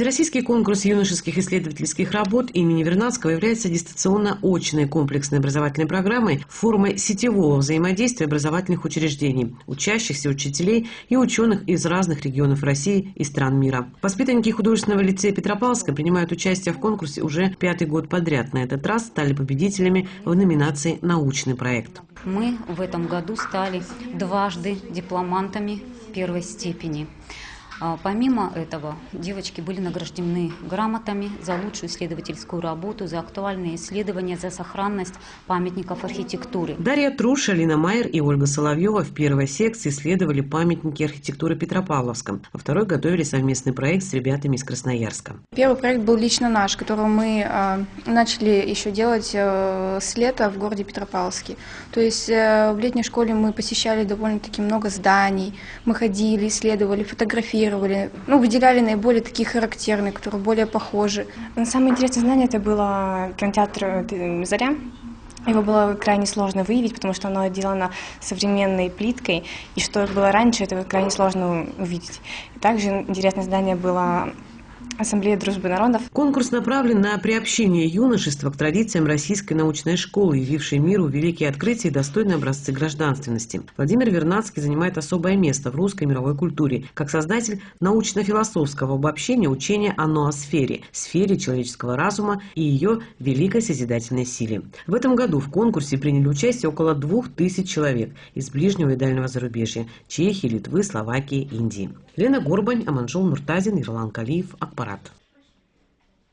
Всероссийский конкурс юношеских исследовательских работ имени Вернадского является дистанционно-очной комплексной образовательной программой формой сетевого взаимодействия образовательных учреждений, учащихся, учителей и ученых из разных регионов России и стран мира. Воспитанники художественного лицея Петропавловска принимают участие в конкурсе уже пятый год подряд. На этот раз стали победителями в номинации «Научный проект». Мы в этом году стали дважды дипломантами первой степени. А, помимо этого, девочки были награждены грамотами за лучшую исследовательскую работу, за актуальные исследования, за сохранность памятников архитектуры. Дарья Труш, Алина Майер и Ольга Соловьева в первой секции исследовали памятники архитектуры Петропавловском, а второй готовили совместный проект с ребятами из Красноярска. Первый проект был лично наш, который мы э, начали еще делать э, с лета в городе Петропавловске. То есть э, в летней школе мы посещали довольно-таки много зданий, мы ходили, исследовали, фотографировали, анализировали, ну, выделяли наиболее такие характерные, которые более похожи. Самое интересное знание это было кинотеатр э, «Заря». Его было крайне сложно выявить, потому что оно отделано современной плиткой, и что было раньше, это крайне сложно увидеть. Также интересное здание было Ассамблея дружбы народов. Конкурс направлен на приобщение юношества к традициям российской научной школы, явившей миру великие открытия и достойные образцы гражданственности. Владимир Вернадский занимает особое место в русской мировой культуре, как создатель научно-философского обобщения учения о ноосфере, сфере человеческого разума и ее великой созидательной силе. В этом году в конкурсе приняли участие около двух тысяч человек из ближнего и дальнего зарубежья – Чехии, Литвы, Словакии, Индии. Лена Горбань, Аманжол Муртазин, Ирлан Калиев, barato.